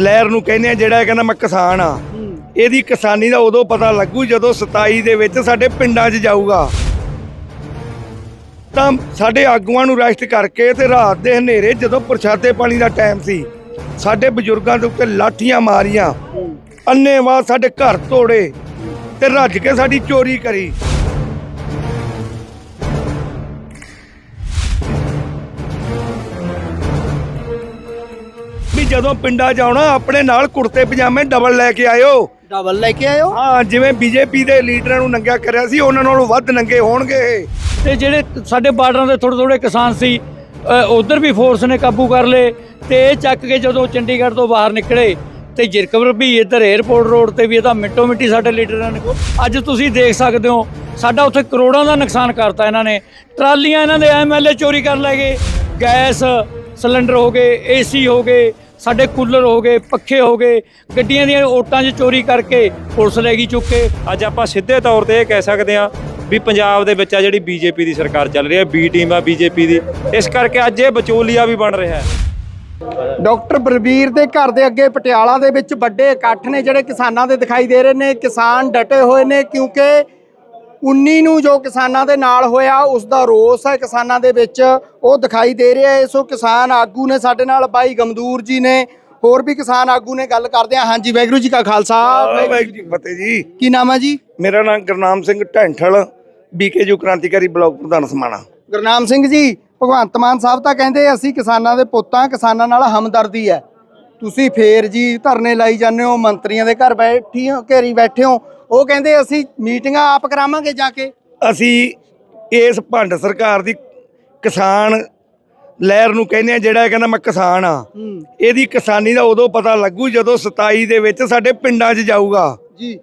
ਲਹਿਰ ਨੂੰ ਕਹਿੰਦੇ ਆ ਜਿਹੜਾ ਕਹਿੰਦਾ ਮੈਂ ਕਿਸਾਨ ਆ। ਇਹਦੀ ਕਿਸਾਨੀ ਦਾ ਉਦੋਂ ਪਤਾ ਲੱਗੂ ਜਦੋਂ 27 ਦੇ ਵਿੱਚ ਸਾਡੇ ਪਿੰਡਾਂ 'ਚ ਜਾਊਗਾ। ਤਾਂ ਸਾਡੇ ਆਗੂਆਂ ਨੂੰ ਰੈਸਟ ਕਰਕੇ ਤੇ ਰਾਤ ਦੇ ਹਨੇਰੇ ਜਦੋਂ ਪ੍ਰਸ਼ਾਦੇ ਪਾਣੀ ਦਾ ਟਾਈਮ ਸੀ ਸਾਡੇ ਬਜ਼ੁਰਗਾਂ ਦੇ ਉੱਤੇ ਲਾਠੀਆਂ ਮਾਰੀਆਂ। ਅੰਨੇਵਾਹ ਸਾਡੇ ਘਰ ਤੋੜੇ ਤੇ ਰੱਜ ਕੇ ਸਾਡੀ ਚੋਰੀ ਕਰੀ। ਜਦੋਂ ਪਿੰਡਾਂ 'ਚ ਆਉਣਾ ਆਪਣੇ ਨਾਲ ਕੁੜਤੇ ਪਜਾਮੇ ਡਬਲ ਲੈ ਕੇ ਆਇਓ। ਡਬਲ ਲੈ ਕੇ ਆਇਓ? ਹਾਂ ਜਿਵੇਂ ਬੀਜੇਪੀ ਦੇ ਲੀਡਰਾਂ ਨੂੰ ਨੰਗਾ ਕਰਿਆ ਸੀ ਉਹਨਾਂ ਨਾਲੋਂ ਵੱਧ ਨੰਗੇ ਹੋਣਗੇ ਇਹ। ਤੇ ਜਿਹੜੇ ਸਾਡੇ ਬਾਰਡਰਾਂ ਦੇ ਥੋੜੇ ਥੋੜੇ ਕਿਸਾਨ ਸੀ ਉਧਰ ਵੀ ਫੋਰਸ ਨੇ ਕਾਬੂ ਕਰ ਲਏ ਤੇ ਇਹ ਚੱਕ ਕੇ ਜਦੋਂ ਚੰਡੀਗੜ੍ਹ ਤੋਂ ਬਾਹਰ ਨਿਕਲੇ ਤੇ ਜਿਰਕਵਰ ਵੀ ਇੱਧਰ 에ਅਰਪੋਰਟ ਰੋਡ ਤੇ ਵੀ ਇਹਦਾ ਮਿੰਟੋ ਮਿੰਟੀ ਸਾਡੇ ਲੀਡਰਾਂ ਨੇ ਅੱਜ ਤੁਸੀਂ ਦੇਖ ਸਕਦੇ ਹੋ ਸਾਡਾ ਉੱਥੇ ਕਰੋੜਾਂ ਦਾ ਨੁਕਸਾਨ ਕਰਤਾ ਇਹਨਾਂ ਨੇ। ਟਰਾਲੀਆਂ ਇਹਨਾਂ ਦੇ ਐਮਐਲਏ ਚੋਰੀ ਕਰ ਲੈ ਗਏ। ਗੈਸ ਸਿਲੰਡਰ ਹੋ ਗਏ ਏਸੀ ਹੋ ਗਏ ਸਾਡੇ ਕੂਲਰ ਹੋ ਗਏ ਪੱਖੇ ਹੋ ਗਏ ਗੱਡੀਆਂ ਦੀਆਂ ਓਟਾਂ 'ਚ ਚੋਰੀ ਕਰਕੇ ਪੁਲਿਸ ਲੈ ਗਈ ਚੁੱਕ ਕੇ। ਅੱਜ ਆਪਾਂ ਸਿੱਧੇ ਤੌਰ ਤੇ ਇਹ ਕਹਿ ਸਕਦੇ ਹਾਂ ਵੀ ਪੰਜਾਬ ਦੇ ਵਿੱਚ ਆ ਜਿਹੜੀ ਬੀਜੇਪੀ ਦੀ ਸਰਕਾਰ ਚੱਲ ਰਹੀ ਹੈ ਬੀ ਟੀਮ ਆ ਬੀਜੇਪੀ ਦੀ ਇਸ ਕਰਕੇ ਅੱਜ ਇਹ ਵਿਚੋਲੀਆ ਵੀ ਬਣ ਰਿਹਾ ਹੈ। ਡਾਕਟਰ ਬਲਬੀਰ ਦੇ ਘਰ ਦੇ ਅੱਗੇ ਪਟਿਆਲਾ ਦੇ ਵਿੱਚ ਵੱਡੇ ਇਕੱਠ ਨੇ ਜਿਹੜੇ ਕਿਸਾਨਾਂ ਦੇ ਦਿਖਾਈ ਦੇ ਰਹੇ ਨੇ ਕਿਸਾਨ ਡਟੇ ਹੋਏ ਨੇ ਕਿਉਂਕਿ 19 ਨੂੰ ਜੋ ਕਿਸਾਨਾਂ ਦੇ ਨਾਲ ਹੋਇਆ ਉਸ ਦਾ ਰੋਸ ਹੈ ਕਿਸਾਨਾਂ ਦੇ ਵਿੱਚ। ਉਹ ਦਿਖਾਈ ਦੇ ਰਿਹਾ ਹੈ। ਸੋ ਕਿਸਾਨ ਆਗੂ ਨੇ ਸਾਡੇ ਨਾਲ ਬਾਈ ਗਮਦੂਰ ਜੀ ਨੇ। ਹੋਰ ਵੀ ਕਿਸਾਨ ਆਗੂ ਨੇ ਗੱਲ ਕਰਦੇ ਆ ਹਾਂਜੀ ਵਾਹਿਗੁਰੂ ਜੀ ਕਾ ਖਾਲਸਾ। ਵਾਹਿਗੁਰੂ ਜੀ ਕੀ ਫਤਿਹ ਜੀ। ਕੀ ਨਾਮ ਹੈ ਜੀ? ਮੇਰਾ ਨਾਮ ਗੁਰਨਾਮ ਸਿੰਘ ਢੈਂਠਲ ਬੀਕੇਯੂ ਕ੍ਰਾਂਤੀਕਾਰੀ ਬਲਾਕ ਪ੍ਰਧਾਨ ਸਮਾਣਾ। ਗੁਰਨਾਮ ਸਿੰਘ ਜੀ ਭਗਵੰਤ ਮਾਨ ਸਾਹਿਬ ਤਾਂ ਕਹਿੰਦੇ ਅਸੀਂ ਕਿਸਾਨਾਂ ਦੇ ਪੁੱਤਾਂ ਕਿਸਾਨਾਂ ਨਾਲ ਹਮਦਰਦੀ ਹੈ। ਤੁਸੀਂ ਫੇਰ ਜੀ ਧਰਨੇ ਲਾਈ ਜਾਂਦੇ ਹੋ ਮੰਤਰੀਆਂ ਦੇ ਘਰ ਬੈਠੀ ਹੋ ਘੇਰੀ ਬੈਠੇ ਹੋ। ਉਹ ਕਹਿੰਦੇ ਅਸੀਂ ਮੀਟਿੰਗਾਂ ਆਪ ਕਰਾਵਾਂਗੇ ਜਾ ਕੇ। ਅਸੀਂ ਇਸ ਭੰਡ ਸਰਕਾਰ ਦੀ ਕਿਸਾਨ ਲਹਿਰ ਨੂੰ ਕਹਿੰਦੇ ਆ ਜਿਹੜਾ ਕਹਿੰਦਾ ਮੈਂ ਕਿਸਾਨ ਆ। ਇਹਦੀ ਕਿਸਾਨੀ ਦਾ ਉਦੋਂ ਪਤਾ ਲੱਗੂ ਜਦੋਂ 27 ਦੇ ਵਿੱਚ ਸਾਡੇ ਪਿੰਡਾਂ 'ਚ ਜਾਊਗਾ। ਜੀ।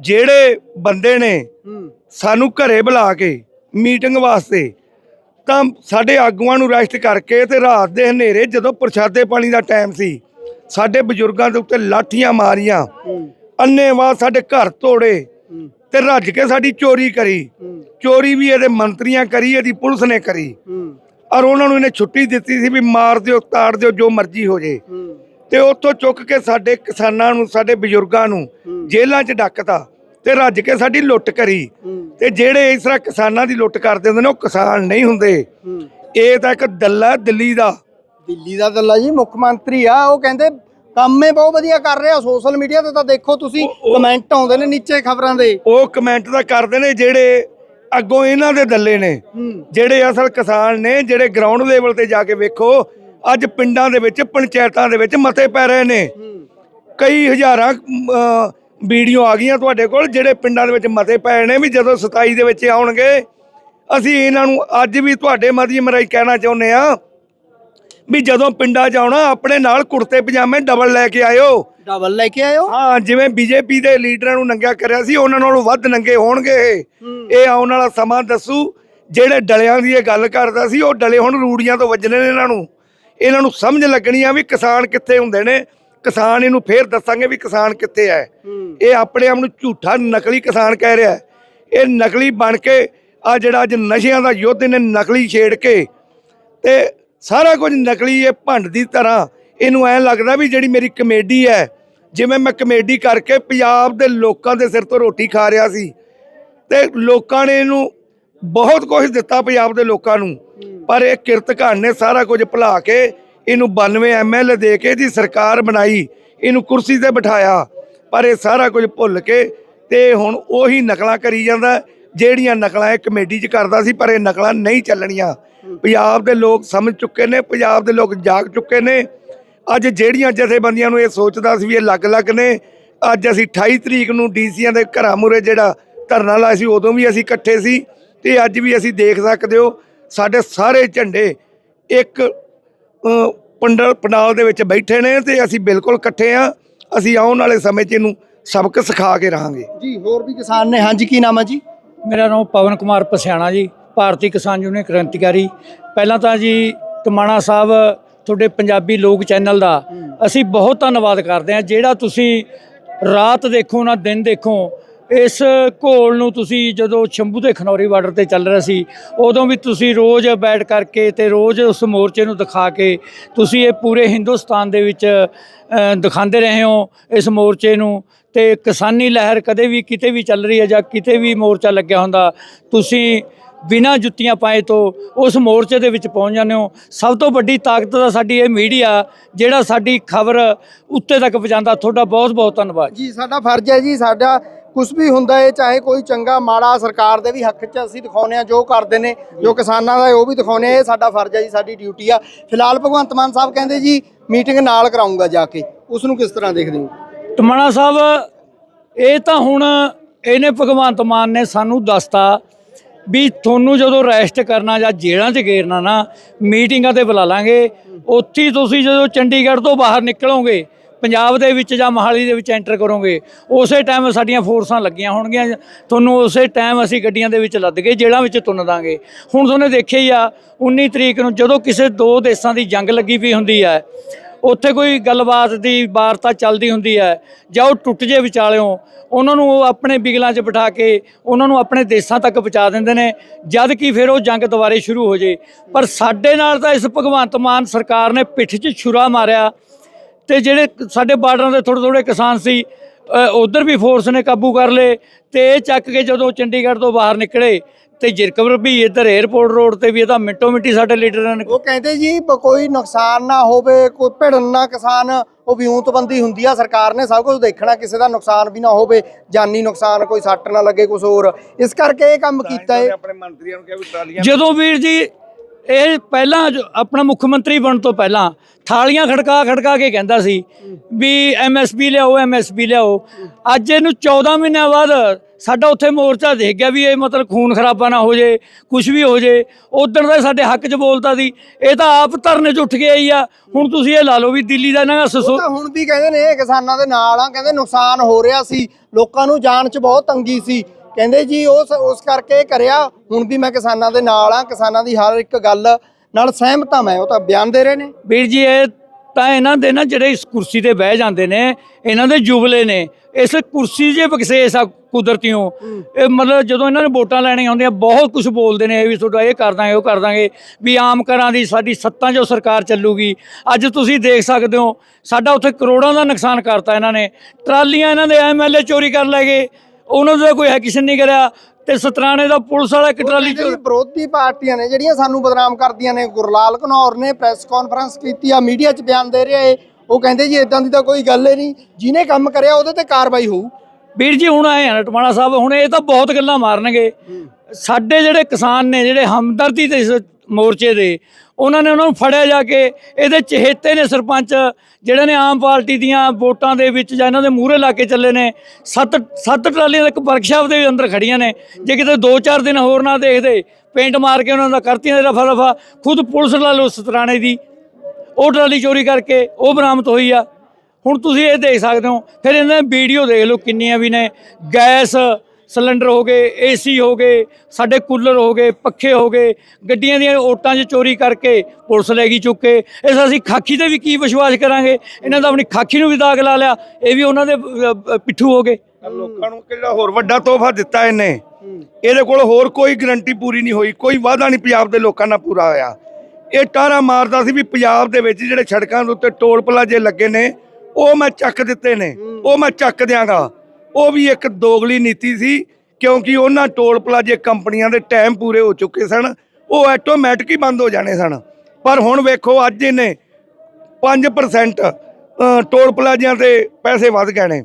ਜਿਹੜੇ ਬੰਦੇ ਨੇ ਸਾਨੂੰ ਘਰੇ ਬੁਲਾ ਕੇ ਮੀਟਿੰਗ ਵਾਸਤੇ ਤਾਂ ਸਾਡੇ ਆਗੂਆਂ ਨੂੰ ਰੈਸਟ ਕਰਕੇ ਤੇ ਰਾਤ ਦੇ ਹਨੇਰੇ ਜਦੋਂ ਪ੍ਰਸ਼ਾਦੇ ਪਾਣੀ ਦਾ ਟਾਈਮ ਸੀ ਸਾਡੇ ਬਜ਼ੁਰਗਾਂ ਦੇ ਉੱਤੇ ਲਾਠੀਆਂ ਮਾਰੀਆਂ। ਅੰਨੇਵਾਹ ਸਾਡੇ ਘਰ ਤੋੜੇ ਤੇ ਰੱਜ ਕੇ ਸਾਡੀ ਚੋਰੀ ਕਰੀ। ਚੋਰੀ ਵੀ ਇਹਦੇ ਮੰਤਰੀਆਂ ਕਰੀ ਇਹਦੀ ਪੁਲਿਸ ਨੇ ਕਰੀ। ਔਰ ਉਹਨਾਂ ਨੂੰ ਇਹਨੇ ਛੁੱਟੀ ਦਿੱਤੀ ਸੀ ਵੀ ਮਾਰ ਦਿਓ ਤਾੜ ਦਿਓ ਜੋ ਮਰਜ਼ੀ ਹੋ ਜੇ। ਤੇ ਉੱਥੋਂ ਚੁੱਕ ਕੇ ਸਾਡੇ ਕਿਸਾਨਾਂ ਨੂੰ ਸਾਡੇ ਬਜ਼ੁਰਗਾਂ ਨੂੰ ਜੇਲ੍ਹਾਂ 'ਚ ਡੱਕਤਾ ਤੇ ਰੱਜ ਕੇ ਸਾਡੀ ਲੁੱਟ ਕਰੀ। ਤੇ ਜਿਹੜੇ ਇਸ ਤਰ੍ਹਾਂ ਕਿਸਾਨਾਂ ਦੀ ਲੁੱਟ ਕਰਦੇ ਹੁੰਦੇ ਨੇ ਉਹ ਕਿਸਾਨ ਨਹੀਂ ਹੁੰਦੇ। ਇਹ ਤਾਂ ਇੱਕ ਦੱਲਾ ਦਿੱਲੀ ਦਾ। ਦਿੱਲੀ ਦਾ ਦੱਲਾ ਜੀ ਮੁੱਖ ਮੰਤਰੀ ਆ ਉਹ ਕਹਿੰਦੇ ਕੰਮ ਬਹੁਤ ਵਧੀਆ ਕਰ ਰਿਹਾ ਸੋਸ਼ਲ ਮੀਡੀਆ ਤੇ ਤਾਂ ਦੇਖੋ ਤੁਸੀਂ ਕਮੈਂਟ ਆਉਂਦੇ ਨੇ ਨੀਚੇ ਖਬਰਾਂ ਦੇ। ਉਹ ਕਮੈਂਟ ਤਾਂ ਕਰਦੇ ਨੇ ਜਿਹੜੇ ਅੱਗੋਂ ਇਹਨਾਂ ਦੇ ਦੱਲੇ ਨੇ। ਜਿਹੜੇ ਅਸਲ ਕਿਸਾਨ ਨੇ ਜਿਹੜੇ ਗਰਾਊਂਡ ਲੈਵਲ ਤੇ ਜਾ ਕੇ ਵੇਖੋ ਅੱਜ ਪਿੰਡਾਂ ਦੇ ਵਿੱਚ ਪੰਚਾਇਤਾਂ ਦੇ ਵਿੱਚ ਮਤੇ ਪੈ ਰਹੇ ਨੇ। ਕਈ ਹਜ਼ਾਰਾਂ ਵੀਡੀਓ ਆ ਗਈਆਂ ਤੁਹਾਡੇ ਕੋਲ ਜਿਹੜੇ ਪਿੰਡਾਂ ਦੇ ਵਿੱਚ ਮਤੇ ਪਏ ਨੇ ਵੀ ਜਦੋਂ 27 ਦੇ ਵਿੱਚ ਆਉਣਗੇ ਅਸੀਂ ਇਹਨਾਂ ਨੂੰ ਅੱਜ ਵੀ ਤੁਹਾਡੇ ਮਾਧਿਅਮ ਰਾਹੀਂ ਕਹਿਣਾ ਚਾਹੁੰਦੇ ਆ ਵੀ ਜਦੋਂ ਪਿੰਡਾਂ 'ਚ ਆਉਣਾ ਆਪਣੇ ਨਾਲ ਕੁੜਤੇ ਪਜਾਮੇ ਡਬਲ ਲੈ ਕੇ ਆਇਓ। ਡਬਲ ਲੈ ਕੇ ਆਇਓ? ਹਾਂ ਜਿਵੇਂ ਬੀਜੇਪੀ ਦੇ ਲੀਡਰਾਂ ਨੂੰ ਨੰਗਿਆ ਕਰਿਆ ਸੀ ਉਹਨਾਂ ਨਾਲੋਂ ਵੱਧ ਨੰਗੇ ਹੋਣਗੇ ਇਹ। ਇਹ ਆਉਣ ਵਾਲਾ ਸਮਾਂ ਦੱਸੂ ਜਿਹੜੇ ਡਲਿਆਂ ਦੀ ਇਹ ਗੱਲ ਕਰਦਾ ਸੀ ਉਹ ਡਲੇ ਹੁਣ ਰੂੜੀਆਂ ਤੋਂ ਵੱਜਣੇ ਨੇ ਇਹਨਾਂ ਨੂੰ। ਇਹਨਾਂ ਨੂੰ ਸਮਝ ਲੱਗਣੀ ਆ ਵੀ ਕਿਸਾਨ ਕਿੱਥੇ ਹੁੰਦੇ ਨੇ। ਕਿਸਾਨ ਇਹਨੂੰ ਫੇਰ ਦੱਸਾਂਗੇ ਵੀ ਕਿਸਾਨ ਕਿੱਥੇ ਹੈ। ਇਹ ਆਪਣੇ ਆਪ ਨੂੰ ਝੂਠਾ ਨਕਲੀ ਕਿਸਾਨ ਕਹਿ ਰਿਹਾ। ਇਹ ਨਕਲੀ ਬਣ ਕੇ ਆ ਜਿਹੜਾ ਅੱਜ ਨਸ਼ਿਆਂ ਦਾ ਯੁੱਧ ਇਹਨੇ ਨਕਲੀ ਛੇੜ ਕੇ ਤੇ ਸਾਰਾ ਕੁਝ ਨਕਲੀ ਇਹ ਭੰਡ ਦੀ ਤਰ੍ਹਾਂ। ਇਹਨੂੰ ਐ ਲੱਗਦਾ ਵੀ ਜਿਹੜੀ ਮੇਰੀ ਕਮੇਡੀ ਹੈ, ਜਿਵੇਂ ਮੈਂ ਕਮੇਡੀ ਕਰਕੇ ਪੰਜਾਬ ਦੇ ਲੋਕਾਂ ਦੇ ਸਿਰ ਤੋਂ ਰੋਟੀ ਖਾ ਰਿਹਾ ਸੀ। ਤੇ ਲੋਕਾਂ ਨੇ ਇਹਨੂੰ ਬਹੁਤ ਕੁਝ ਦਿੱਤਾ ਪੰਜਾਬ ਦੇ ਲੋਕਾਂ ਨੂੰ। ਪਰ ਇਹ ਕਿਰਤ ਕਿਰਤਕਾਨ ਨੇ ਸਾਰਾ ਕੁਝ ਭੁਲਾ ਕੇ ਇਹਨੂੰ 92 ਐਮਐਲਏ ਦੇ ਕੇ ਇਹਦੀ ਸਰਕਾਰ ਬਣਾਈ, ਇਹਨੂੰ ਕੁਰਸੀ ਤੇ ਬਿਠਾਇਆ। ਪਰ ਇਹ ਸਾਰਾ ਕੁਝ ਭੁੱਲ ਕੇ ਤੇ ਹੁਣ ਉਹੀ ਨਕਲਾਂ ਕਰੀ ਜਾਂਦਾ, ਜਿਹੜੀਆਂ ਨਕਲਾਂ ਇਹ ਕਮੇਡੀ 'ਚ ਕਰਦਾ ਸੀ, ਪਰ ਇਹ ਨਕਲਾਂ ਨਹੀਂ ਚੱਲਣੀਆਂ। ਪੰਜਾਬ ਦੇ ਲੋਕ ਸਮਝ ਚੁੱਕੇ ਨੇ ਪੰਜਾਬ ਦੇ ਲੋਕ ਜਾਗ ਚੁੱਕੇ ਨੇ। ਅੱਜ ਜਿਹੜੀਆਂ ਜਥੇਬੰਦੀਆਂ ਨੂੰ ਇਹ ਸੋਚਦਾ ਸੀ ਵੀ ਇਹ ਅਲੱਗ-ਅਲੱਗ ਨੇ ਅੱਜ ਅਸੀਂ 28 ਤਰੀਕ ਨੂੰ ਡੀਸੀਆਂ ਦੇ ਘਰਾਂ ਮੂਹਰੇ ਜਿਹੜਾ ਧਰਨਾ ਲਾਇਆ ਸੀ ਉਦੋਂ ਵੀ ਅਸੀਂ ਇਕੱਠੇ ਸੀ ਤੇ ਅੱਜ ਵੀ ਅਸੀਂ ਦੇਖ ਸਕਦੇ ਹੋ ਸਾਡੇ ਸਾਰੇ ਝੰਡੇ ਇੱਕ ਪੰਡਲ ਪੰਡਾਲ ਦੇ ਵਿੱਚ ਬੈਠੇ ਨੇ ਤੇ ਅਸੀਂ ਬਿਲਕੁਲ ਇਕੱਠੇ ਆ ਅਸੀਂ ਆਉਣ ਵਾਲੇ ਸਮੇਂ 'ਚ ਇਹਨੂੰ ਸਬਕ ਸਿਖਾ ਕੇ ਰਹਾਂਗੇ। ਜੀ ਹੋਰ ਵੀ ਕਿਸਾਨ ਨੇ? ਹਾਂਜੀ ਕੀ ਨਾਮ ਹੈ ਜੀ? ਮੇਰਾ ਨਾਮ ਪਵਨ ਕੁਮਾਰ ਪਸਿਆਣਾ ਜੀ। ਭਾਰਤੀ ਕਿਸਾਨ ਯੂਨੀਅਨ ਕ੍ਰਾਂਤੀਕਾਰੀ। ਪਹਿਲਾਂ ਤਾਂ ਜੀ ਟਮਾਣਾ ਸਾਹਿਬ ਤੁਹਾਡੇ ਪੰਜਾਬੀ ਲੋਕ ਚੈਨਲ ਦਾ ਅਸੀਂ ਬਹੁਤ ਧੰਨਵਾਦ ਕਰਦੇ ਹਾਂ। ਜਿਹੜਾ ਤੁਸੀਂ ਰਾਤ ਦੇਖੋ ਨਾ ਦਿਨ ਦੇਖੋ ਇਸ ਘੋਲ ਨੂੰ ਤੁਸੀਂ ਜਦੋਂ ਸ਼ੰਭੂ ਤੇ ਖਨੌਰੀ ਬਾਰਡਰ ਤੇ ਚੱਲ ਰਿਹਾ ਸੀ ਉਦੋਂ ਵੀ ਤੁਸੀਂ ਰੋਜ਼ ਬੈਠ ਕਰਕੇ ਤੇ ਰੋਜ਼ ਉਸ ਮੋਰਚੇ ਨੂੰ ਦਿਖਾ ਕੇ ਤੁਸੀਂ ਇਹ ਪੂਰੇ ਹਿੰਦੁਸਤਾਨ ਦੇ ਵਿੱਚ ਦਿਖਾਉਂਦੇ ਰਹੇ ਹੋ ਇਸ ਮੋਰਚੇ ਨੂੰ। ਤੇ ਕਿਸਾਨੀ ਲਹਿਰ ਕਦੇ ਵੀ ਕਿਤੇ ਵੀ ਚੱਲ ਰਹੀ ਹੈ ਜਾਂ ਕਿਤੇ ਵੀ ਮੋਰਚਾ ਲੱਗਿਆ ਹੁੰਦਾ ਤੁਸੀਂ ਬਿਨਾਂ ਜੁੱਤੀਆਂ ਪਾਏ ਤੋਂ ਉਸ ਮੋਰਚੇ ਦੇ ਵਿੱਚ ਪਹੁੰਚ ਜਾਂਦੇ ਹੋ। ਸਭ ਤੋਂ ਵੱਡੀ ਤਾਕਤ ਤਾਂ ਸਾਡੀ ਇਹ ਮੀਡੀਆ ਜਿਹੜਾ ਸਾਡੀ ਖਬਰ ਉੱਤੇ ਤੱਕ ਪਹੁੰਚਾਉਂਦਾ। ਤੁਹਾਡਾ ਬਹੁਤ ਬਹੁਤ ਧੰਨਵਾਦ। ਜੀ ਸਾਡਾ ਫਰਜ਼ ਹੈ ਜੀ ਸਾਡਾ ਕੁਝ ਵੀ ਹੁੰਦਾ ਹੈ ਚਾਹੇ ਕੋਈ ਚੰਗਾ ਮਾੜਾ ਸਰਕਾਰ ਦੇ ਵੀ ਹੱਕ 'ਚ ਅਸੀਂ ਦਿਖਾਉਨੇ ਆ ਜੋ ਕਰਦੇ ਨੇ ਜੋ ਕਿਸਾਨਾਂ ਦਾ ਉਹ ਵੀ ਦਿਖਾਉਨੇ ਆ ਇਹ ਸਾਡਾ ਫਰਜ਼ ਹੈ ਜੀ ਸਾਡੀ ਡਿਊਟੀ ਆ। ਫਿਲਹਾਲ ਭਗਵੰਤ ਮਾਨ ਸਾਹਿਬ ਕਹਿੰਦੇ ਜੀ ਮੀਟਿੰਗ ਨਾਲ ਕਰਾਉਂਗਾ ਜਾ ਕੇ। ਉਸ ਨੂੰ ਕਿਸ ਤਰ੍ਹਾਂ ਦੇਖਦੇ ਹੋ? ਟਮਾਣਾ ਸਾਹਿਬ ਇਹ ਤਾਂ ਹੁਣ ਇਹਨੇ ਭਗਵੰਤ ਮਾਨ ਨੇ ਸਾਨੂੰ ਦੱਸਤਾ ਵੀ ਤੁਹਾਨੂੰ ਜਦੋਂ ਰੈਸਟ ਕਰਨਾ ਜਾਂ ਜੇਲ੍ਹਾਂ 'ਚ ਗੇਰਨਾ ਨਾ ਮੀਟਿੰਗਾਂ ਤੇ ਬੁਲਾ ਲਾਂਗੇ। ਉੱਥੇ ਤੁਸੀਂ ਜਦੋਂ ਚੰਡੀਗੜ੍ਹ ਤੋਂ ਬਾਹਰ ਨਿਕਲੋਗੇ, ਪੰਜਾਬ ਦੇ ਵਿੱਚ ਜਾਂ ਮਹਾਲੀ ਦੇ ਵਿੱਚ ਐਂਟਰ ਕਰੋਗੇ, ਉਸੇ ਟਾਈਮ ਸਾਡੀਆਂ ਫੋਰਸਾਂ ਲੱਗੀਆਂ ਹੋਣਗੀਆਂ। ਤੁਹਾਨੂੰ ਉਸੇ ਟਾਈਮ ਅਸੀਂ ਗੱਡੀਆਂ ਦੇ ਵਿੱਚ ਲੱਦ ਕੇ ਜੇਲ੍ਹਾਂ ਵਿੱਚ ਤੁੰਨ ਦਾਂਗੇ। ਹੁਣ ਤੁਹਾਨੂੰ ਦੇਖਿਆ ਹੀ ਆ 19 ਤਰੀਕ ਨੂੰ ਜਦੋਂ ਕਿਸੇ ਦੋ ਦੇਸ਼ਾਂ ਦੀ ਜੰਗ ਲੱਗੀ ਪਈ ਹੁੰਦੀ ਹੈ ਉੱਥੇ ਕੋਈ ਗੱਲਬਾਤ ਦੀ ਵਾਰਤਾ ਚੱਲਦੀ ਹੁੰਦੀ ਹੈ ਜਾਂ ਉਹ ਟੁੱਟ ਜੇ ਵਿਚਾਲਿਓਂ, ਉਹਨਾਂ ਨੂੰ ਉਹ ਆਪਣੇ ਬਿਗਲਾਂ 'ਚ ਬਿਠਾ ਕੇ ਉਹਨਾਂ ਨੂੰ ਆਪਣੇ ਦੇਸ਼ਾਂ ਤੱਕ ਪਹੁੰਚਾ ਦਿੰਦੇ ਨੇ, ਜਦ ਕਿ ਫਿਰ ਉਹ ਜੰਗ ਦੁਬਾਰੇ ਸ਼ੁਰੂ ਹੋ ਜੇ। ਪਰ ਸਾਡੇ ਨਾਲ ਤਾਂ ਇਸ ਭਗਵੰਤ ਮਾਨ ਸਰਕਾਰ ਨੇ ਪਿੱਠ 'ਚ ਛੁਰਾ ਮਾਰਿਆ ਤੇ ਜਿਹੜੇ ਸਾਡੇ ਬਾਰਡਰਾਂ ਦੇ ਥੋੜੇ ਥੋੜੇ ਕਿਸਾਨ ਸੀ ਉਧਰ ਵੀ ਫੋਰਸ ਨੇ ਕਾਬੂ ਕਰ ਲਏ ਤੇ ਇਹ ਚੱਕ ਕੇ ਜਦੋਂ ਚੰਡੀਗੜ੍ਹ ਤੋਂ ਬਾਹਰ ਨਿਕਲੇ ਤੇ ਜਿਰਕਵਰ ਵੀ ਇੱਧਰ 에ਅਰਪੋਰਟ ਰੋਡ ਤੇ ਵੀ ਇਹ ਤਾਂ ਮਿੰਟੋ ਮਿੰਟੀ ਸਾਡੇ ਲੀਡਰਾਂ ਨੇ ਉਹ ਕਹਿੰਦੇ ਜੀ ਕੋਈ ਨੁਕਸਾਨ ਨਾ ਹੋਵੇ ਕੋਈ ਭਿੜਨ ਨਾ ਕਿਸਾਨ ਉਹ ਵਿਉਂਤਬੰਦੀ ਹੁੰਦੀ ਆ ਸਰਕਾਰ ਨੇ ਸਭ ਕੁਝ ਦੇਖਣਾ ਕਿਸੇ ਦਾ ਨੁਕਸਾਨ ਵੀ ਨਾ ਹੋਵੇ ਜਾਨੀ ਨੁਕਸਾਨ ਕੋਈ ਸੱਟ ਨਾ ਲੱਗੇ ਕੁਝ ਹੋਰ। ਇਸ ਕਰਕੇ ਇਹ ਕੰਮ ਕੀਤਾ ਹੈ ਆਪਣੇ ਮੰਤਰੀਆਂ ਨੂੰ ਕਿਹਾ ਵੀ ਟਰਾਲੀਆਂ ਜਦੋਂ ਵੀਰ ਜੀ ਇਹ ਪਹਿਲਾਂ ਜੋ ਆਪਣਾ ਮੁੱਖ ਮੰਤਰੀ ਬਣਨ ਤੋਂ ਪਹਿਲਾਂ ਥਾਲੀਆਂ ਖੜਕਾ ਖੜਕਾ ਕੇ ਕਹਿੰਦਾ ਸੀ ਵੀ ਐਮਐਸਪੀ ਲਿਆਓ ਐਮਐਸਪੀ ਲਿਆਓ। ਅੱਜ ਇਹਨੂੰ 14 ਮਹੀਨਿਆਂ ਬਾਅਦ ਸਾਡਾ ਉੱਥੇ ਮੋਰਚਾ ਦੇਖ ਗਿਆ ਵੀ ਇਹ ਮਤਲਬ ਖੂਨ ਖਰਾਬਾ ਨਾ ਹੋ ਜੇ ਕੁਝ ਵੀ ਹੋ ਜੇ। ਉਦੋਂ ਦਾ ਸਾਡੇ ਹੱਕ 'ਚ ਬੋਲਦਾ ਸੀ। ਇਹ ਤਾਂ ਆਪ ਧਰਨੇ 'ਚ ਉੱਠ ਕੇ ਆਈ ਆ। ਹੁਣ ਤੁਸੀਂ ਇਹ ਲਾ ਲਓ ਵੀ ਦਿੱਲੀ ਦਾ ਇਹਨਾਂ ਸਸੋ ਹੁਣ ਵੀ ਕਹਿੰਦੇ ਨੇ ਕਿਸਾਨਾਂ ਦੇ ਨਾਲ ਆ ਕਹਿੰਦੇ ਨੁਕਸਾਨ ਹੋ ਰਿਹਾ ਸੀ। ਲੋਕਾਂ ਨੂੰ ਜਾਣ 'ਚ ਬਹੁਤ ਤੰਗੀ ਸੀ। ਕਹਿੰਦੇ ਜੀ ਉਸ ਉਸ ਕਰਕੇ ਕਰਿਆ ਹੁਣ ਵੀ ਮੈਂ ਕਿਸਾਨਾਂ ਦੇ ਨਾਲ ਆ ਕਿਸਾਨਾਂ ਦੀ ਹਰ ਇੱਕ ਗੱਲ ਨਾਲ ਸਹਿਮਤ ਹਾਂ ਮੈਂ। ਉਹ ਤਾਂ ਬਿਆਨ ਦੇ ਰਹੇ ਨੇ। ਵੀਰ ਜੀ ਇਹ ਤਾਂ ਇਹਨਾਂ ਦੇ ਨਾ ਜਿਹੜੇ ਇਸ ਕੁਰਸੀ ਤੇ ਬਹਿ ਜਾਂਦੇ ਨੇ ਇਹਨਾਂ ਦੇ ਜੁਬਲੇ ਨੇ। ਇਸ ਕੁਰਸੀ 'ਚ ਬਖਸ਼ੇਸ਼ ਆ ਕੁਦਰਤੀਓ ਇਹ ਮਤਲਬ ਜਦੋਂ ਇਹਨਾਂ ਨੇ ਵੋਟਾਂ ਲੈਣੀਆਂ ਹੁੰਦੀਆਂ ਬਹੁਤ ਕੁਝ ਬੋਲਦੇ ਨੇ ਇਹ ਵੀ ਤੁਹਾਡਾ ਇਹ ਕਰ ਦਾਂਗੇ ਉਹ ਕਰ ਦਾਂਗੇ ਵੀ ਆਮ ਘਰਾਂ ਦੀ ਸਾਡੀ ਸੱਤਾਂ 'ਚੋਂ ਸਰਕਾਰ ਚੱਲੂਗੀ। ਅੱਜ ਤੁਸੀਂ ਦੇਖ ਸਕਦੇ ਹੋ ਸਾਡਾ ਉੱਥੇ ਕਰੋੜਾਂ ਦਾ ਨੁਕਸਾਨ ਕਰਤਾ ਇਹਨਾਂ ਨੇ। ਟਰਾਲੀਆਂ ਇਹਨਾਂ ਦੇ ਐਮਐਲਏ ਚੋਰੀ ਕਰ ਲੈ ਗਏ। ਉਹਨਾਂ ਦਾ ਕੋਈ ਐਕਸ਼ਨ ਨਹੀਂ ਕਰਿਆ। ਤੇ ਸਤਰਾਣੇ ਦਾ ਪੁਲਿਸ ਵਾਲਾ ਇੱਕ ਟਰਾਲੀ ਜੀ ਵਿਰੋਧੀ ਪਾਰਟੀਆਂ ਨੇ ਜਿਹੜੀਆਂ ਸਾਨੂੰ ਬਦਨਾਮ ਕਰਦੀਆਂ ਨੇ ਗੁਰਲਾਲ ਘਨੌਰ ਨੇ ਪ੍ਰੈਸ ਕਾਨਫਰੰਸ ਕੀਤੀ ਆ ਮੀਡੀਆ 'ਚ ਬਿਆਨ ਦੇ ਰਿਹਾ ਏ ਉਹ ਕਹਿੰਦੇ ਜੀ ਇਦਾਂ ਦੀ ਤਾਂ ਕੋਈ ਗੱਲ ਹੀ ਨਹੀਂ ਜਿਹਨੇ ਕੰਮ ਕਰਿਆ ਉਹਦੇ ਤੇ ਕਾਰਵਾਈ ਹੋਊ। ਵੀਰ ਜੀ, ਹੁਣ ਆਏ ਆ ਨਾ ਟਮਾਣਾ ਸਾਹਿਬ, ਹੁਣ ਇਹ ਤਾਂ ਬਹੁਤ ਗੱਲਾਂ ਮਾਰਨਗੇ। ਸਾਡੇ ਜਿਹੜੇ ਕਿਸਾਨ ਨੇ, ਜਿਹੜੇ ਹਮਦਰਦੀ ਤੇ ਇਸ ਮੋਰਚੇ ਦੇ, ਉਹਨਾਂ ਨੇ ਉਹਨਾਂ ਨੂੰ ਫੜਿਆ ਜਾ ਕੇ, ਇਹਦੇ ਚਹੇਤੇ ਨੇ ਸਰਪੰਚ, ਜਿਹੜੇ ਨੇ ਆਮ ਪਾਰਟੀ ਦੀਆਂ ਵੋਟਾਂ ਦੇ ਵਿੱਚ ਜਾਂ ਇਹਨਾਂ ਦੇ ਮੂਹਰੇ ਲਾ ਕੇ ਚੱਲੇ ਨੇ, ਸੱਤ ਸੱਤ ਟਰਾਲੀਆਂ ਇੱਕ ਵਰਕਸ਼ਾਪ ਦੇ ਅੰਦਰ ਖੜੀਆਂ ਨੇ, ਜੇ ਕਿਤੇ 2-4 ਦਿਨ ਹੋਰ ਨਾ ਦੇਖਦੇ, ਪੇਂਟ ਮਾਰ ਕੇ ਉਹਨਾਂ ਦਾ ਕਰਤੀਆਂ ਦੇ ਰਫਾ ਰਫਾ ਖੁਦ ਪੁਲਿਸ ਲਾ ਲਓ ਸਤਰਾਣੇ ਦੀ, ਉਹ ਟਰਾਲੀ ਚੋਰੀ ਕਰਕੇ, ਉਹ ਬਰਾਮਦ ਹੋਈ ਆ। ਹੁਣ ਤੁਸੀਂ ਇਹ ਦੇਖ ਸਕਦੇ ਹੋ, ਫਿਰ ਇਹਨਾਂ ਦੀ ਵੀਡੀਓ ਦੇਖ ਲਓ ਕਿੰਨੀਆਂ ਵੀ ਨੇ। ਗੈਸ ਸਿਲੰਡਰ ਹੋ ਗਏ ਏਸੀ ਹੋ ਗਏ, ਸਾਡੇ ਕੂਲਰ ਹੋ ਗਏ, ਪੱਖੇ ਹੋ ਗਏ, ਗੱਡੀਆਂ ਦੀਆਂ ਓਟਾਂ 'ਚ ਚੋਰੀ ਕਰਕੇ ਪੁਲਿਸ ਲੈ ਗਈ ਚੁੱਕੇ ਇਸ ਅਸੀਂ ਖਾਕੀ ਤੇ ਵੀ ਕੀ ਵਿਸ਼ਵਾਸ ਕਰਾਂਗੇ? ਇਹਨਾਂ ਦਾ ਆਪਣੀ ਖਾਕੀ ਨੂੰ ਵੀ ਦਾਗ ਲਾ ਲਿਆ, ਇਹ ਵੀ ਉਹਨਾਂ ਦੇ ਪਿੱਠੂ ਹੋ ਗਏ। ਲੋਕਾਂ ਨੂੰ ਕਿਹੜਾ ਹੋਰ ਵੱਡਾ ਤੋਹਫਾ ਦਿੱਤਾ ਇਹਨੇ? ਇਹਦੇ ਕੋਲ ਹੋਰ ਕੋਈ ਗਰੰਟੀ ਪੂਰੀ ਨਹੀਂ ਹੋਈ, ਕੋਈ ਵਾਅਦਾ ਨਹੀਂ ਪੰਜਾਬ ਦੇ ਲੋਕਾਂ ਨਾਲ ਪੂਰਾ ਹੋਇਆ। ਇਹ ਟਾਰਾ ਮਾਰਦਾ ਸੀ ਵੀ ਪੰਜਾਬ ਦੇ ਵਿੱਚ ਜਿਹੜੇ ਸੜਕਾਂ ਦੇ ਉੱਤੇ ਟੋਲ ਪਲਾਜੇ ਲੱਗੇ ਨੇ ਉਹ ਮੈਂ ਚੱਕ ਦਿੱਤੇ ਨੇ। ਉਹ ਮੈਂ ਚੱਕ ਦਿਆਂਗਾ। ਉਹ ਵੀ ਇੱਕ ਦੋਗਲੀ ਨੀਤੀ ਸੀ ਕਿਉਂਕਿ ਉਹਨਾਂ ਟੋਲ ਪਲਾਜੇ ਕੰਪਨੀਆਂ ਦੇ ਟਾਈਮ ਪੂਰੇ ਹੋ ਚੁੱਕੇ ਸਨ। ਉਹ ਆਟੋਮੈਟਿਕ ਹੀ ਬੰਦ ਹੋ ਜਾਣੇ ਸਨ। ਪਰ ਹੁਣ ਵੇਖੋ ਅੱਜ ਇਹਨੇ 5% ਅ, ਟੋਲ ਪਲਾਜ਼ਿਆਂ ਤੇ ਪੈਸੇ ਵੱਧ ਗਏ ਨੇ।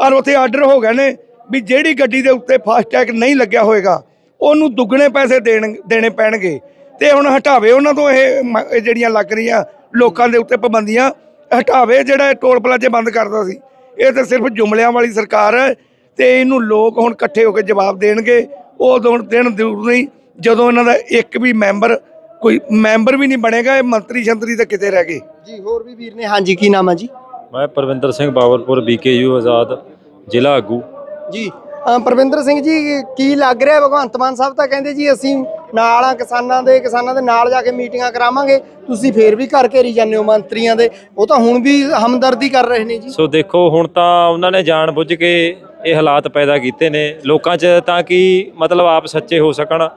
ਔਰ ਉੱਥੇ ਆਰਡਰ ਹੋ ਗਏ ਨੇ ਵੀ ਜਿਹੜੀ ਗੱਡੀ ਦੇ ਉੱਤੇ ਫਾਸਟੈਗ ਨਹੀਂ ਲੱਗਿਆ ਹੋਏਗਾ ਉਹਨੂੰ ਦੁੱਗਣੇ ਪੈਸੇ ਦੇਣ ਦੇਣੇ ਪੈਣਗੇ। ਤੇ ਹੁਣ ਹਟਾਵੇ ਉਹਨਾਂ ਤੋਂ ਇਹ ਜਿਹੜੀਆਂ ਲੱਗ ਰਹੀਆਂ ਲੋਕਾਂ ਦੇ ਉੱਤੇ ਪਾਬੰਦੀਆਂ। ਹਟਾਵੇ ਜਿਹੜਾ ਇਹ ਟੋਲ ਪਲਾਜ਼ੇ ਬੰਦ ਕਰਦਾ ਸੀ। ਇਹ ਤਾਂ ਸਿਰਫ ਜੁਮਲਿਆਂ ਵਾਲੀ ਸਰਕਾਰ ਹੈ ਤੇ ਇਹਨੂੰ ਲੋਕ ਹੁਣ ਇਕੱਠੇ ਹੋ ਕੇ ਜਵਾਬ ਦੇਣਗੇ। ਉਹ ਦੋ ਦਿਨ ਦੂਰ ਨਹੀਂ ਜਦੋਂ ਇਹਨਾਂ ਦਾ ਇੱਕ ਵੀ ਮੈਂਬਰ ਕੋਈ ਮੈਂਬਰ ਵੀ ਨਹੀਂ ਬਣੇਗਾ ਇਹ ਮੰਤਰੀ ਸ਼ੰਤਰੀ ਤਾਂ ਕਿਤੇ ਰਹਿ ਗਏ। ਜੀ ਹੋਰ ਵੀ ਵੀਰ ਨੇ ਹਾਂਜੀ ਕੀ ਨਾਮ ਹੈ ਜੀ? ਮੈਂ ਪਰਵਿੰਦਰ ਸਿੰਘ ਬਾਬਰਪੁਰ ਬੀਕੇਯੂ ਆਜ਼ਾਦ ਜ਼ਿਲ੍ਹਾ ਆਗੂ। ਜੀ ਪਰਵਿੰਦਰ ਸਿੰਘ ਜੀ ਕੀ ਲੱਗ ਰਿਹਾ? ਭਗਵੰਤ ਮਾਨ ਸਾਹਿਬ ਤਾਂ ਕਹਿੰਦੇ ਜੀ ਅਸੀਂ ਨਾਲ ਆ ਕਿਸਾਨਾਂ ਦੇ ਕਿਸਾਨਾਂ ਦੇ ਨਾਲ ਜਾ ਕੇ ਮੀਟਿੰਗਾਂ ਕਰਾਵਾਂਗੇ। ਤੁਸੀਂ ਫੇਰ ਵੀ ਘਰ ਘੇਰੀ ਜਾਂਦੇ ਹੋ ਮੰਤਰੀਆਂ ਦੇ। ਉਹ ਤਾਂ ਹੁਣ ਵੀ ਹਮਦਰਦੀ ਕਰ ਰਹੇ ਨੇ ਜੀ। ਸੋ ਦੇਖੋ, ਹੁਣ ਤਾਂ ਉਹਨਾਂ ਨੇ ਜਾਣ ਬੁੱਝ ਕੇ ਇਹ ਹਾਲਾਤ ਪੈਦਾ ਕੀਤੇ ਨੇ। ਲੋਕਾਂ 'ਚ ਤਾਂ ਕਿ ਮਤਲਬ ਆਪ ਸੱਚੇ ਹੋ ਸਕਣ?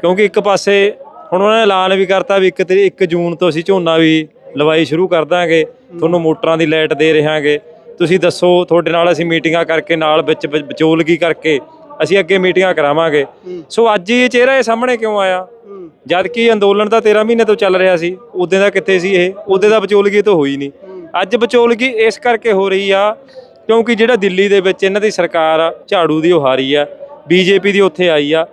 ਕਿਉਂਕਿ ਇੱਕ ਪਾਸੇ ਹੁਣ ਉਹਨਾਂ ਨੇ ਐਲਾਨ ਵੀ ਕਰਤਾ ਵੀ 1 ਤਰੀ 1 ਜੂਨ ਤੋਂ ਅਸੀਂ ਝੋਨਾ ਵੀ ਲਵਾਈ ਸ਼ੁਰੂ ਕਰ ਦਾਂਗੇ। ਤੁਹਾਨੂੰ ਮੋਟਰਾਂ ਦੀ ਲਾਈਟ ਦੇ ਰਹਾਂਗੇ ਤੁਸੀਂ ਦੱਸੋ, ਤੁਹਾਡੇ ਨਾਲ ਅਸੀਂ ਮੀਟਿੰਗਾਂ ਕਰਕੇ ਨਾਲ ਵਿੱਚ ਵਿਚੋਲਗੀ ਕਰਕੇ ਅਸੀਂ ਅੱਗੇ ਮੀਟਿੰਗਾਂ ਕਰਾਵਾਂਗੇ। ਸੋ ਅੱਜ ਇਹ ਚਿਹਰਾ ਇਹ ਸਾਹਮਣੇ ਕਿਉਂ ਆਇਆ? ਜਦ ਕਿ ਅੰਦੋਲਨ ਤਾਂ 13 ਮਹੀਨੇ ਤੋਂ ਚੱਲ ਰਿਹਾ ਸੀ ਉਦੋਂ ਦਾ ਕਿੱਥੇ ਸੀ ਇਹ? ਉਦੋਂ ਦਾ ਵਿਚੋਲਗੀ ਤਾਂ ਹੋਈ ਨਹੀਂ। ਅੱਜ ਵਿਚੋਲਗੀ ਇਸ ਕਰਕੇ ਹੋ ਰਹੀ ਆ ਕਿਉਂਕਿ ਜਿਹੜਾ ਦਿੱਲੀ ਦੇ ਵਿੱਚ ਇਹਨਾਂ ਦੀ ਸਰਕਾਰ ਆ ਝਾੜੂ ਦੀ ਉਹ ਹਾਰੀ ਆ ਬੀਜੇਪੀ ਦੀ ਉੱਥੇ ਆਈ ਆ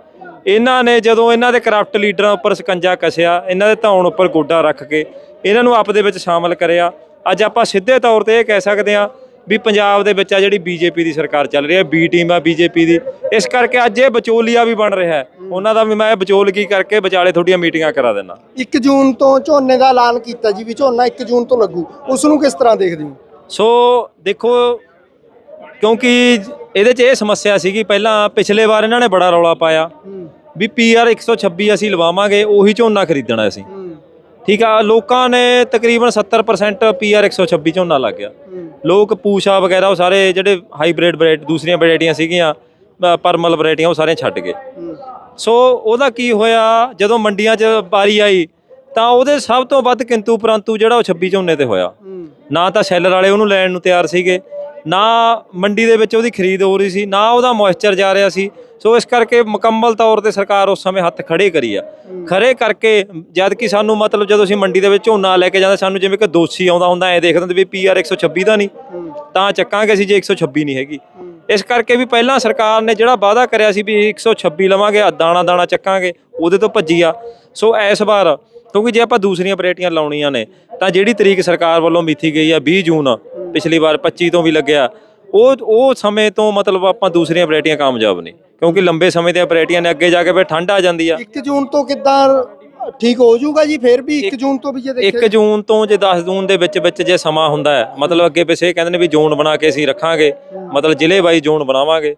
ਇਹਨਾਂ ਨੇ ਜਦੋਂ ਇਹਨਾਂ ਦੇ ਕਰਪਟ ਲੀਡਰਾਂ ਉੱਪਰ ਸਕੰਜਾ ਕਸਿਆ ਇਹਨਾਂ ਦੇ ਧੌਣ ਉੱਪਰ ਗੋਡਾ ਰੱਖ ਕੇ ਇਹਨਾਂ ਨੂੰ ਆਪ ਦੇ ਵਿੱਚ ਸ਼ਾਮਲ ਕਰਿਆ। ਅੱਜ ਆਪਾਂ ਸਿੱਧੇ ਤੌਰ ਤੇ ਇਹ ਕਹਿ ਸਕਦੇ ਆ ਵੀ ਪੰਜਾਬ ਦੇ ਵਿੱਚ ਆ ਜਿਹੜੀ ਬੀਜੇਪੀ ਦੀ ਸਰਕਾਰ ਚੱਲ ਰਹੀ ਹੈ ਬੀ ਟੀਮ ਆ ਬੀਜੇਪੀ ਦੀ। ਇਸ ਕਰਕੇ ਅੱਜ ਇਹ ਵਿਚੋਲੀਆ ਵੀ ਬਣ ਰਿਹਾ ਹੈ। ਉਹਨਾਂ ਦਾ ਵੀ ਮੈਂ ਵਿਚੋਲਗੀ ਕਰਕੇ ਵਿਚਾਲੇ ਤੁਹਾਡੀਆਂ ਮੀਟਿੰਗਾਂ ਕਰਾ ਦਿੰਦਾ। 1 ਜੂਨ ਤੋਂ ਝੋਨੇ ਦਾ ਐਲਾਨ ਕੀਤਾ ਜੀ ਵੀ ਝੋਨਾ 1 ਜੂਨ ਤੋਂ ਲੱਗੂ। ਉਸ ਨੂੰ ਕਿਸ ਤਰ੍ਹਾਂ ਦੇਖਦੇ ਹੋ? ਸੋ ਦੇਖੋ ਕਿਉਂਕਿ ਇਹਦੇ 'ਚ ਇਹ ਸਮੱਸਿਆ ਸੀਗੀ ਪਹਿਲਾਂ ਪਿਛਲੇ ਵਾਰ ਇਹਨਾਂ ਨੇ ਬੜਾ ਰੌਲਾ ਪਾਇਆ ਵੀ ਪੀਆਰ 126 ਅਸੀਂ ਲਵਾਵਾਂਗੇ ਉਹੀ ਝੋਨਾ ਖਰੀਦਣਾ ਅਸੀਂ। ਠੀਕ ਆ ਲੋਕਾਂ ਨੇ ਤਕਰੀਬਨ 70% ਪੀਆਰ 126 ਝੋਨਾ ਲੱਗ ਗਿਆ। ਲੋਕ ਪੂਸ਼ਾ ਵਗੈਰਾ ਉਹ ਸਾਰੇ ਜਿਹੜੇ ਹਾਈਬ੍ਰਿਡ ਵੈਰਾਈਟੀ ਦੂਸਰੀਆਂ ਵੈਰਾਈਟੀਆਂ ਸੀਗੀਆਂ ਪਰਮਲ ਵੈਰਾਈਟੀਆਂ ਉਹ ਸਾਰੇ ਛੱਡ ਗਏ। ਸੋ ਉਹਦਾ ਕੀ ਹੋਇਆ ਜਦੋਂ ਮੰਡੀਆਂ 'ਚ ਵਾਰੀ ਆਈ ਤਾਂ ਉਹਦੇ ਸਭ ਤੋਂ ਵੱਧ ਕਿੰਤੂ ਪਰੰਤੂ ਜਿਹੜਾ ਉਹ 26 ਝੋਨੇ ਤੇ ਹੋਇਆ। ਨਾ ਤਾਂ ਸੈਲਰ ਵਾਲੇ ਉਹਨੂੰ ਲੈਣ ਨੂੰ ਤਿਆਰ ਸੀਗੇ ਨਾ ਮੰਡੀ ਦੇ ਵਿੱਚ ਉਹਦੀ ਖਰੀਦ ਹੋ ਰਹੀ ਸੀ, ਨਾ ਉਹਦਾ ਮੋਇਸਚਰ ਜਾ ਰਿਹਾ ਸੀ। ਸੋ ਇਸ ਕਰਕੇ ਮੁਕੰਮਲ ਤੌਰ ਤੇ ਸਰਕਾਰ ਉਸ ਸਮੇਂ ਹੱਥ ਖੜੇ ਕਰੀ ਆ। ਖੜੇ ਕਰਕੇ ਜਦ ਕਿ ਸਾਨੂੰ ਮਤਲਬ ਜਦੋਂ ਅਸੀਂ ਮੰਡੀ ਦੇ ਵਿੱਚ ਝੋਨਾ ਲੈ ਕੇ ਜਾਂਦੇ ਸਾਨੂੰ ਜਿਵੇਂ ਕਿ ਦੋਸ਼ੀ ਆਉਂਦਾ ਹੁੰਦਾ, ਐ ਦੇਖਦੇ ਹੁੰਦੇ ਵੀ ਪੀਆਰ 126 ਦਾ ਨਹੀਂ। ਤਾਂ ਚੱਕਾਂਗੇ ਅਸੀਂ ਜੇ 126 ਨਹੀਂ ਹੈਗੀ। ਇਸ ਕਰਕੇ ਵੀ ਪਹਿਲਾਂ ਸਰਕਾਰ ਨੇ ਜਿਹੜਾ ਵਾਅਦਾ ਕਰਿਆ ਸੀ ਵੀ 126 ਲਵਾਂਗੇ ਦਾਣਾ ਦਾਣਾ ਚੱਕਾਂਗੇ, ਉਹਦੇ ਤੋਂ ਭੱਜੀ ਆ। ਸੋ ਇਸ ਵਾਰ ਕਿਉਂਕਿ ਜੇ ਆਪਾਂ ਦੂਸਰੀਆਂ ਵੈਰਾਈਟੀਆਂ ਲਾਉਣੀਆਂ ਨੇ, ਤਾਂ ਜਿਹੜੀ ਤਰੀਕ ਸਰਕਾਰ ਵੱਲੋਂ ਮਿੱਥੀ ਗਈ ਆ 20 ਜੂਨ, ਪਿਛਲੀ ਵਾਰ 25 ਤੋਂ ਵੀ ਲੱਗਿਆ, ਉਹ ਉਹ ਸਮੇਂ ਤੋਂ ਮਤਲਬ ਆਪਾਂ ਦੂਸਰੀਆਂ ਵੈਰਾਈਟੀਆਂ ਕਾਮਯਾਬ ਨਹੀਂ ਕਿਉਂਕਿ ਲੰਬੇ ਸਮੇਂ ਦੀਆਂ ਵੈਰਾਈਟੀਆਂ ਨੇ, ਅੱਗੇ ਜਾ ਕੇ ਫਿਰ ਠੰਡ ਆ ਜਾਂਦੀ ਆ। 1 ਜੂਨ ਤੋਂ ਕਿੱਦਾਂ ਠੀਕ ਹੋ ਜਾਊਗਾ ਜੀ ਫਿਰ ਵੀ 1 ਜੂਨ ਤੋਂ ਵੀ ਜੇ 1 ਦੇਖੇ ਜੂਨ ਤੋਂ ਜੇ 10 ਜੂਨ ਦੇ ਵਿੱਚ ਵਿੱਚ ਜੇ ਸਮਾਂ ਹੁੰਦਾ ਹੈ ਮਤਲਬ ਅੱਗੇ ਪਿੱਛੇ ਕਹਿੰਦੇ ਨੇ ਵੀ ਜ਼ੋਨ ਬਣਾ ਕੇ ਅਸੀਂ ਰੱਖਾਂਗੇ ਮਤਲਬ ਜ਼ਿਲ੍ਹੇ ਵਾਈ ਜ਼ੋਨ ਬਣਾਵਾਂਗੇ।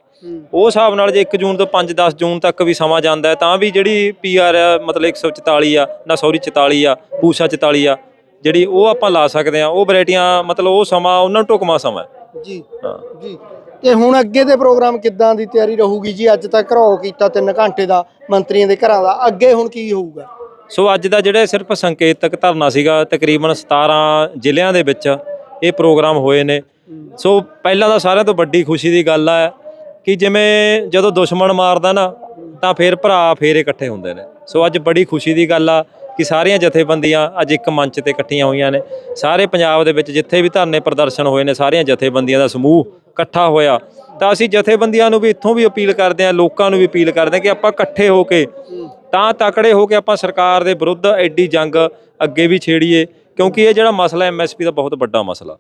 ਉਹ ਹਿਸਾਬ ਨਾਲ ਜੇ 1 ਜੂਨ ਤੋਂ 5-10 ਜੂਨ ਤੱਕ ਵੀ ਸਮਾਂ ਜਾਂਦਾ ਹੈ ਤਾਂ ਵੀ ਜਿਹੜੀ ਪੀਆਰ ਆ ਮਤਲਬ 144 ਆ ਨਾ ਸੌਰੀ 44 ਆ ਪੂਸਾ 44 ਆ ਜਿਹੜੀ ਉਹ ਆਪਾਂ ਲਾ ਸਕਦੇ ਆ ਉਹ ਵੈਰਾਈਟੀਆਂ ਮਤਲਬ ਉਹ ਸਮਾਂ ਉਹਨਾਂ ਨੂੰ ਢੁਕਮਾ ਸਮਾਂ ਹੈ। ਜੀ ਹਾਂ। ਜੀ। ਤੇ ਹੁਣ ਅੱਗੇ ਦੇ ਪ੍ਰੋਗਰਾਮ ਕਿੱਦਾਂ ਦੀ ਤਿਆਰੀ ਰਹੂਗੀ ਜੀ? ਅੱਜ ਤੱਕ ਘਰੋ ਕੀਤਾ 3 ਘੰਟੇ ਦਾ ਮੰਤਰੀਆਂ ਦੇ ਘਰਾਂ ਦਾ ਅੱਗੇ ਹੁਣ ਕੀ ਹੋਊਗਾ? ਸੋ ਅੱਜ ਦਾ ਜਿਹੜਾ ਸਿਰਫ ਸੰਕੇਤਕ ਧਰਨਾ ਸੀਗਾ, ਤਕਰੀਬਨ 17 ਜ਼ਿਲ੍ਹਿਆਂ ਦੇ ਵਿੱਚ ਇਹ ਪ੍ਰੋਗਰਾਮ ਹੋਏ ਨੇ। ਸੋ ਪਹਿਲਾਂ ਤਾਂ ਸਾਰਿਆਂ ਤੋਂ ਵੱਡੀ ਖੁਸ਼ੀ ਦੀ ਗੱਲ ਆ ਕਿ ਜਿਵੇਂ ਜਦੋਂ ਦੁਸ਼ਮਣ ਮਾਰਦਾ ਨਾ, ਤਾਂ ਫਿਰ ਭਰਾ ਫੇਰ ਇਕੱਠੇ ਹੁੰਦੇ ਨੇ। ਸੋ ਅੱਜ ਬੜੀ ਖੁਸ਼ੀ ਦੀ ਗੱਲ ਆ ਕਿ ਸਾਰੀਆਂ ਜਥੇਬੰਦੀਆਂ ਅੱਜ ਇੱਕ ਮੰਚ ਤੇ ਇਕੱਠੀਆਂ ਹੋਈਆਂ ਨੇ। ਸਾਰੇ ਪੰਜਾਬ ਦੇ ਵਿੱਚ ਜਿੱਥੇ ਵੀ ਧਰਨੇ ਪ੍ਰਦਰਸ਼ਨ ਹੋਏ ਨੇ, ਸਾਰੀਆਂ ਜਥੇਬੰਦੀਆਂ ਦਾ ਸਮੂਹ ਇਕੱਠਾ ਹੋਇਆ। ਤਾਂ ਅਸੀਂ ਜਥੇਬੰਦੀਆਂ ਨੂੰ ਵੀ ਇੱਥੋਂ ਵੀ ਅਪੀਲ ਕਰਦੇ ਹਾਂ, ਲੋਕਾਂ ਨੂੰ ਵੀ ਅਪੀਲ ਕਰਦੇ ਹਾਂ ਕਿ ਆਪਾਂ ਇਕੱਠੇ ਹੋ ਕੇ ਤਾਂ ਤਕੜੇ ਹੋ ਕੇ ਆਪਾਂ ਸਰਕਾਰ ਦੇ ਵਿਰੁੱਧ ਐਡੀ ਜੰਗ ਅੱਗੇ ਵੀ ਛੇੜੀਏ ਕਿਉਂਕਿ ਇਹ ਜਿਹੜਾ ਮਸਲਾ ਐਮਐਸਪੀ ਦਾ ਬਹੁਤ ਵੱਡਾ ਮਸਲਾ।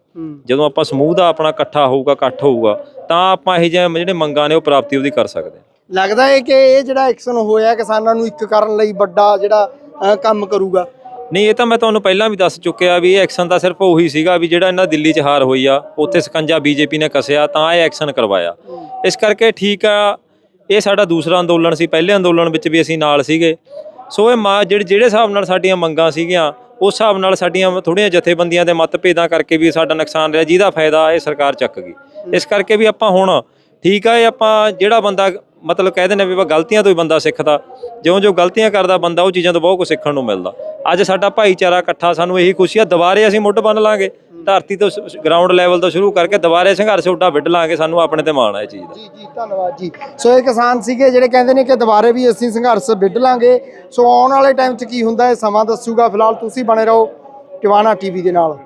ਜਦੋਂ ਆਪਾਂ ਸਮੂਹ ਦਾ ਆਪਣਾ ਇਕੱਠਾ ਹੋਊਗਾ ਇਕੱਠ ਹੋਊਗਾ ਤਾਂ ਆਪਾਂ ਇਹ ਜਿਹੇ ਜਿਹੜੇ ਮੰਗਾਂ ਨੇ ਉਹ ਪ੍ਰਾਪਤੀ ਉਹਦੀ ਕਰ ਸਕਦੇ ਲੱਗਦਾ ਹੈ ਕਿ ਇਹ ਜਿਹੜਾ ਐਕਸ਼ਨ ਹੋਇਆ ਕਿਸਾਨਾਂ ਨੂੰ ਇੱਕ ਕਰਨ ਲਈ ਵੱਡਾ ਜਿਹੜਾ ਕੰਮ ਕਰੂਗਾ? ਨਹੀਂ ਇਹ ਤਾਂ ਮੈਂ ਤੁਹਾਨੂੰ ਪਹਿਲਾਂ ਵੀ ਦੱਸ ਚੁੱਕਿਆ ਵੀ ਇਹ ਐਕਸ਼ਨ ਤਾਂ ਸਿਰਫ ਉਹੀ ਸੀਗਾ ਵੀ ਜਿਹੜਾ ਇਹਨਾਂ ਦਿੱਲੀ 'ਚ ਹਾਰ ਹੋਈ ਆ ਉੱਥੇ ਸਕੰਜਾ ਬੀਜੇਪੀ ਨੇ ਕਸਿਆ ਤਾਂ ਇਹ ਐਕਸ਼ਨ ਕਰਵਾਇਆ। ਇਸ ਕਰਕੇ ਠੀਕ ਆ ਇਹ ਸਾਡਾ ਦੂਸਰਾ ਅੰਦੋਲਨ ਸੀ, ਪਹਿਲੇ ਅੰਦੋਲਨ ਵਿੱਚ ਵੀ ਅਸੀਂ ਨਾਲ ਸੀਗੇ। ਸੋ ਇਹ ਮਾ, ਜਿਹੜੇ ਜਿਹੜੇ ਹਿਸਾਬ ਨਾਲ ਸਾਡੀਆਂ ਮੰਗਾਂ ਸੀਗੀਆਂ, ਉਸ ਹਿਸਾਬ ਨਾਲ ਸਾਡੀਆਂ ਥੋੜੀਆਂ ਜਥੇਬੰਦੀਆਂ ਦੇ ਮਤਭੇਦਾਂ ਕਰਕੇ ਵੀ ਸਾਡਾ ਨੁਕਸਾਨ ਰਿਹਾ, ਜਿਹਦਾ ਫਾਇਦਾ ਇਹ ਸਰਕਾਰ ਚੱਕ ਗਈ। ਇਸ ਕਰਕੇ ਵੀ ਆਪਾਂ ਹੁਣ ਠੀਕ ਆ, ਇਹ ਆਪਾਂ ਜਿਹੜਾ ਬੰਦਾ ਮਤਲਬ ਕਹਿੰਦੇ ਨੇ ਵੀ ਵਾ ਗਲਤੀਆਂ ਤੋਂ ਹੀ ਬੰਦਾ ਸਿੱਖਦਾ ਜਿਉਂ ਜੋ ਗਲਤੀਆਂ ਕਰਦਾ ਬੰਦਾ, ਉਹ ਚੀਜ਼ਾਂ ਤੋਂ ਬਹੁਤ ਕੁਝ ਸਿੱਖਣ ਨੂੰ ਮਿਲਦਾ। ਅੱਜ ਸਾਡਾ ਭਾਈਚਾਰਾ ਇਕੱਠਾ, ਸਾਨੂੰ ਇਹੀ ਖੁਸ਼ੀ ਆ, ਦੁਬਾਰੇ ਅਸੀਂ ਮੁੱਢ ਬੰਨ ਲਾਂਗੇ। ਧਰਤੀ ਤੋਂ ਗਰਾਊਂਡ ਲੈਵਲ ਤੋਂ ਸ਼ੁਰੂ ਕਰਕੇ ਦੁਬਾਰੇ ਸੰਘਰਸ਼ ਉੱਡਾ ਵਿੱਢ ਲਾਂਗੇ, ਸਾਨੂੰ ਆਪਣੇ ਤੇ ਮਾਣ ਹੈ ਇਹ ਚੀਜ਼ ਦਾ। ਜੀ ਜੀ, ਧੰਨਵਾਦ ਜੀ। ਸੋ ਇਹ ਕਿਸਾਨ ਸੀਗੇ ਜਿਹੜੇ ਕਹਿੰਦੇ ਨੇ ਕਿ ਦੁਬਾਰੇ ਵੀ ਅਸੀਂ ਸੰਘਰਸ਼ ਵਿੱਢ ਲਾਂਗੇ। ਸੋ ਆਉਣ ਵਾਲੇ ਟਾਈਮ 'ਚ ਕੀ ਹੁੰਦਾ, ਇਹ ਸਮਾਂ ਦੱਸੂਗਾ। ਫਿਲਹਾਲ ਤੁਸੀਂ ਬਣੇ ਰਹੋ ਟਿਵਾਣਾ ਟੀਵੀ ਦੇ ਨਾਲ।